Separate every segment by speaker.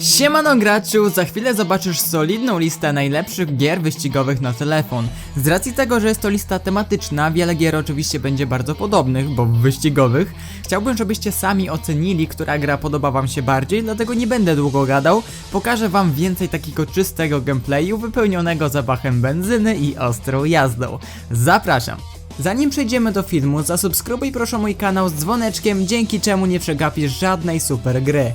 Speaker 1: Siemano graczu, za chwilę zobaczysz solidną listę najlepszych gier wyścigowych na telefon. Z racji tego, że jest to lista tematyczna, wiele gier oczywiście będzie bardzo podobnych, bo wyścigowych, chciałbym, żebyście sami ocenili, która gra podoba wam się bardziej, dlatego nie będę długo gadał, pokażę wam więcej takiego czystego gameplayu wypełnionego zapachem benzyny i ostrą jazdą. Zapraszam! Zanim przejdziemy do filmu, zasubskrybuj proszę mój kanał z dzwoneczkiem, dzięki czemu nie przegapisz żadnej super gry.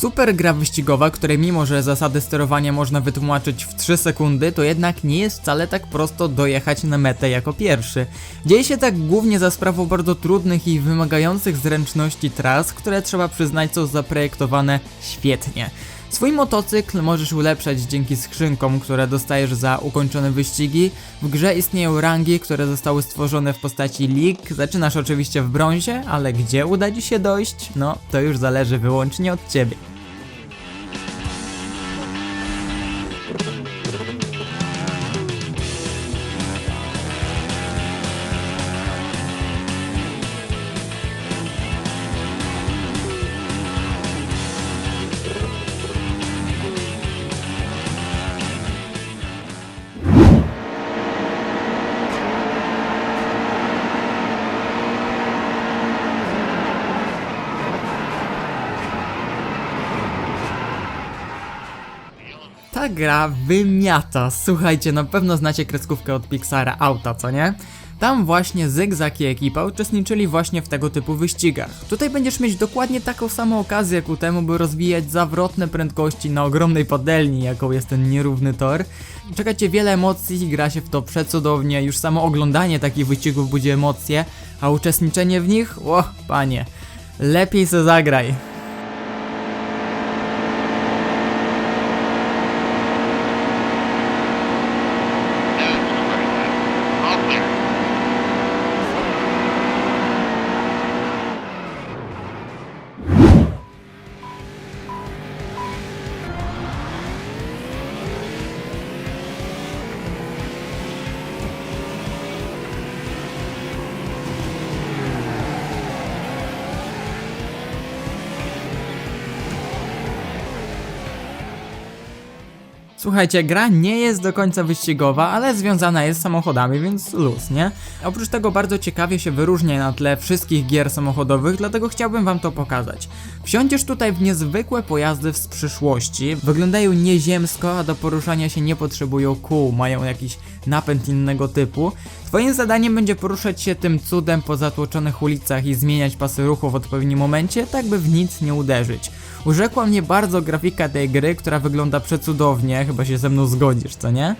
Speaker 1: Super gra wyścigowa, której mimo że zasady sterowania można wytłumaczyć w 3 sekundy, to jednak nie jest wcale tak prosto dojechać na metę jako pierwszy. Dzieje się tak głównie za sprawą bardzo trudnych i wymagających zręczności tras, które trzeba przyznać są zaprojektowane świetnie. Swój motocykl możesz ulepszać dzięki skrzynkom, które dostajesz za ukończone wyścigi. W grze istnieją rangi, które zostały stworzone w postaci lig. Zaczynasz oczywiście w brązie, ale gdzie uda ci się dojść? No, to już zależy wyłącznie od ciebie. Ta gra wymiata. Słuchajcie, na pewno znacie kreskówkę od Pixara Auta, co nie? Tam właśnie Zygzak i ekipa uczestniczyli właśnie w tego typu wyścigach. Tutaj będziesz mieć dokładnie taką samą okazję ku temu, by rozwijać zawrotne prędkości na ogromnej patelni, jaką jest ten nierówny tor. Czeka cię wiele emocji, gra się w to przecudownie, już samo oglądanie takich wyścigów budzi emocje, a uczestniczenie w nich, o panie, lepiej se zagraj. Słuchajcie, gra nie jest do końca wyścigowa, ale związana jest z samochodami, więc luz, nie? Oprócz tego bardzo ciekawie się wyróżnia na tle wszystkich gier samochodowych, dlatego chciałbym wam to pokazać. Wsiądziesz tutaj w niezwykłe pojazdy z przyszłości, wyglądają nieziemsko, a do poruszania się nie potrzebują kół, mają jakiś napęd innego typu. Twoim zadaniem będzie poruszać się tym cudem po zatłoczonych ulicach i zmieniać pasy ruchu w odpowiednim momencie, tak by w nic nie uderzyć. Urzekła mnie bardzo grafika tej gry, która wygląda przecudownie, chyba się ze mną zgodzisz, co nie?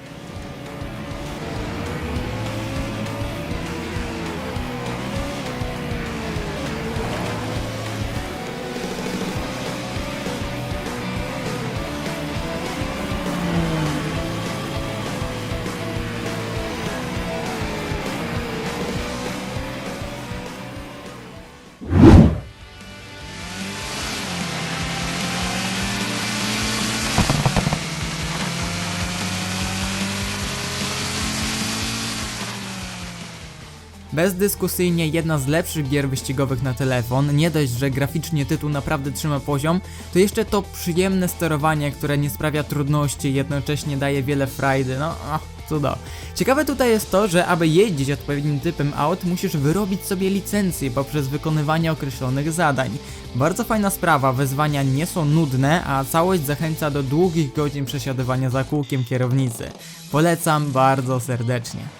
Speaker 1: Bezdyskusyjnie jedna z lepszych gier wyścigowych na telefon. Nie dość, że graficznie tytuł naprawdę trzyma poziom, to jeszcze to przyjemne sterowanie, które nie sprawia trudności jednocześnie daje wiele frajdy. No, ach, cudo. Ciekawe tutaj jest to, że aby jeździć odpowiednim typem aut, musisz wyrobić sobie licencję poprzez wykonywanie określonych zadań. Bardzo fajna sprawa, wyzwania nie są nudne, a całość zachęca do długich godzin przesiadywania za kółkiem kierownicy. Polecam bardzo serdecznie.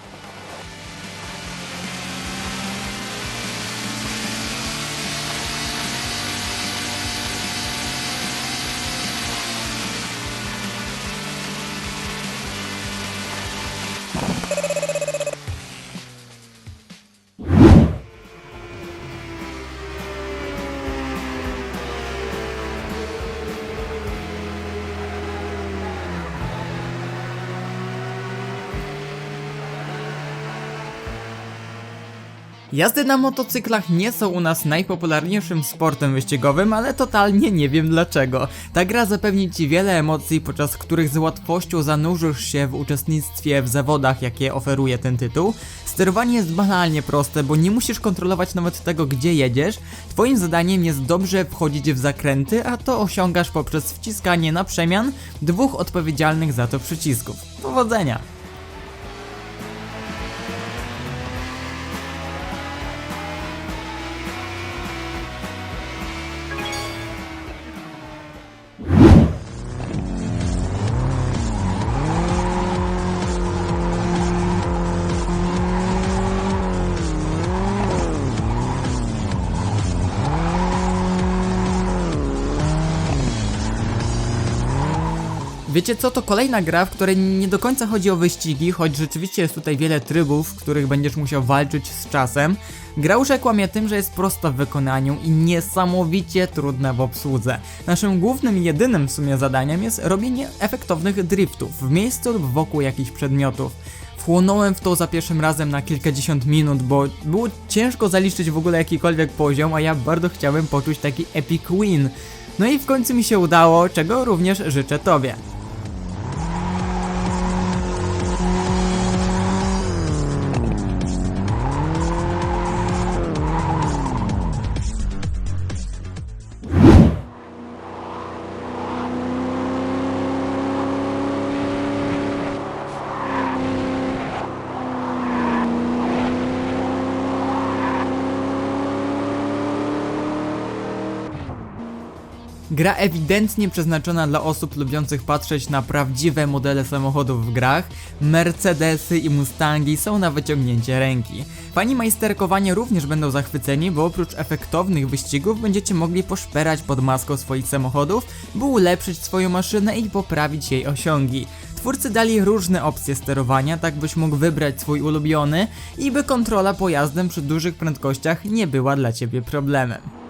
Speaker 1: Jazdy na motocyklach nie są u nas najpopularniejszym sportem wyścigowym, ale totalnie nie wiem dlaczego. Ta gra zapewni ci wiele emocji, podczas których z łatwością zanurzysz się w uczestnictwie w zawodach, jakie oferuje ten tytuł. Sterowanie jest banalnie proste, bo nie musisz kontrolować nawet tego, gdzie jedziesz. Twoim zadaniem jest dobrze wchodzić w zakręty, a to osiągasz poprzez wciskanie na przemian dwóch odpowiedzialnych za to przycisków. Powodzenia! Wiecie co, to kolejna gra, w której nie do końca chodzi o wyścigi, choć rzeczywiście jest tutaj wiele trybów, w których będziesz musiał walczyć z czasem. Gra urzekła mnie tym, że jest prosta w wykonaniu i niesamowicie trudna w obsłudze. Naszym głównym i jedynym w sumie zadaniem jest robienie efektownych driftów w miejscu lub wokół jakichś przedmiotów. Wchłonąłem w to za pierwszym razem na kilkadziesiąt minut, bo było ciężko zaliczyć w ogóle jakikolwiek poziom, a ja bardzo chciałem poczuć taki epic win. No i w końcu mi się udało, czego również życzę Tobie. Gra ewidentnie przeznaczona dla osób lubiących patrzeć na prawdziwe modele samochodów w grach. Mercedesy i Mustangi są na wyciągnięcie ręki. Fani majsterkowania również będą zachwyceni, bo oprócz efektownych wyścigów będziecie mogli poszperać pod maską swoich samochodów, by ulepszyć swoją maszynę i poprawić jej osiągi. Twórcy dali różne opcje sterowania, tak byś mógł wybrać swój ulubiony i by kontrola pojazdem przy dużych prędkościach nie była dla ciebie problemem.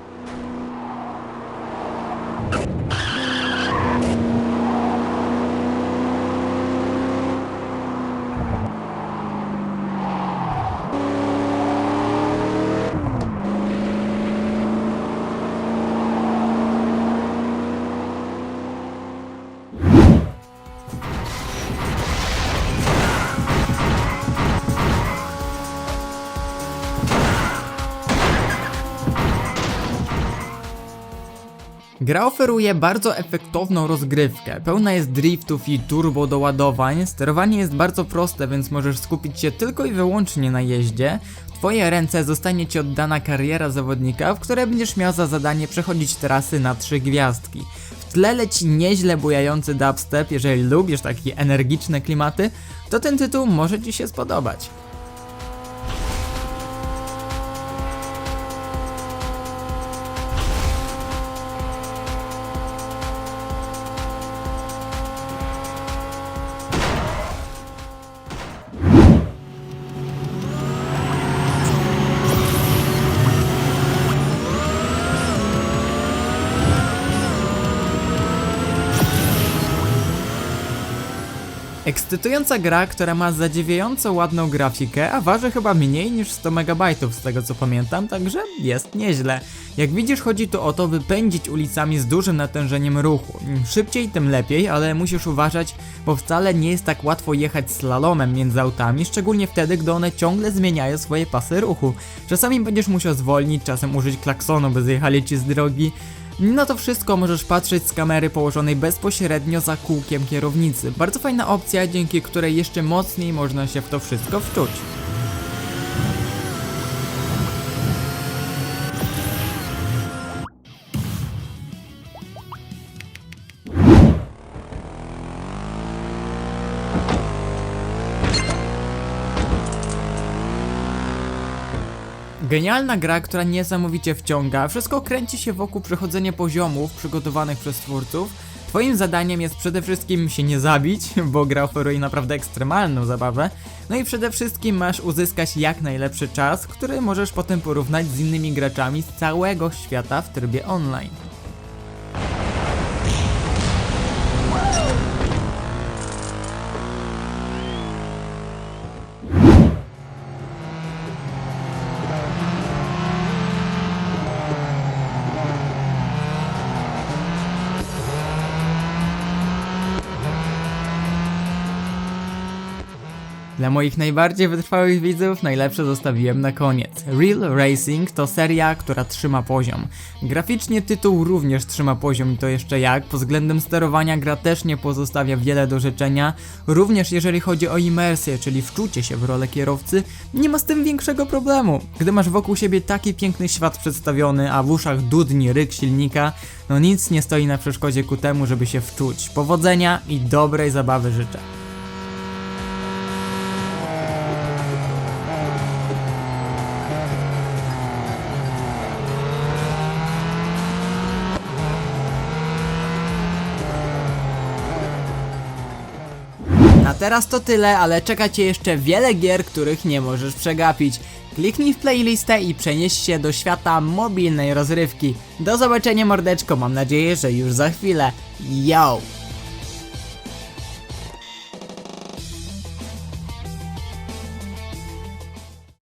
Speaker 1: Gra oferuje bardzo efektowną rozgrywkę, pełna jest driftów i turbo doładowań, sterowanie jest bardzo proste, więc możesz skupić się tylko i wyłącznie na jeździe. Twoje ręce zostanie ci oddana kariera zawodnika, w której będziesz miał za zadanie przechodzić trasy na trzy gwiazdki. W tle leci nieźle bujający dubstep, jeżeli lubisz takie energiczne klimaty, to ten tytuł może ci się spodobać. Ekscytująca gra, która ma zadziwiająco ładną grafikę, a waży chyba mniej niż 100 MB z tego co pamiętam, także jest nieźle. Jak widzisz chodzi tu o to, by pędzić ulicami z dużym natężeniem ruchu. Im szybciej tym lepiej, ale musisz uważać, bo wcale nie jest tak łatwo jechać slalomem między autami, szczególnie wtedy, gdy one ciągle zmieniają swoje pasy ruchu. Czasami będziesz musiał zwolnić, czasem użyć klaksonu, by zjechali ci z drogi. Na to wszystko możesz patrzeć z kamery położonej bezpośrednio za kółkiem kierownicy. Bardzo fajna opcja, dzięki której jeszcze mocniej można się w to wszystko wczuć. Genialna gra, która niesamowicie wciąga. Wszystko kręci się wokół przechodzenia poziomów przygotowanych przez twórców. Twoim zadaniem jest przede wszystkim się nie zabić, bo gra oferuje naprawdę ekstremalną zabawę. No i przede wszystkim masz uzyskać jak najlepszy czas, który możesz potem porównać z innymi graczami z całego świata w trybie online. Dla moich najbardziej wytrwałych widzów najlepsze zostawiłem na koniec. Real Racing to seria, która trzyma poziom. Graficznie tytuł również trzyma poziom i to jeszcze jak. Pod względem sterowania gra też nie pozostawia wiele do życzenia. Również jeżeli chodzi o imersję, czyli wczucie się w rolę kierowcy, nie ma z tym większego problemu. Gdy masz wokół siebie taki piękny świat przedstawiony, a w uszach dudni ryk silnika, no nic nie stoi na przeszkodzie ku temu, żeby się wczuć. Powodzenia i dobrej zabawy życzę. Na teraz to tyle, ale czeka Cię jeszcze wiele gier, których nie możesz przegapić. Kliknij w playlistę i przenieś się do świata mobilnej rozrywki. Do zobaczenia mordeczko, mam nadzieję, że już za chwilę. Yo!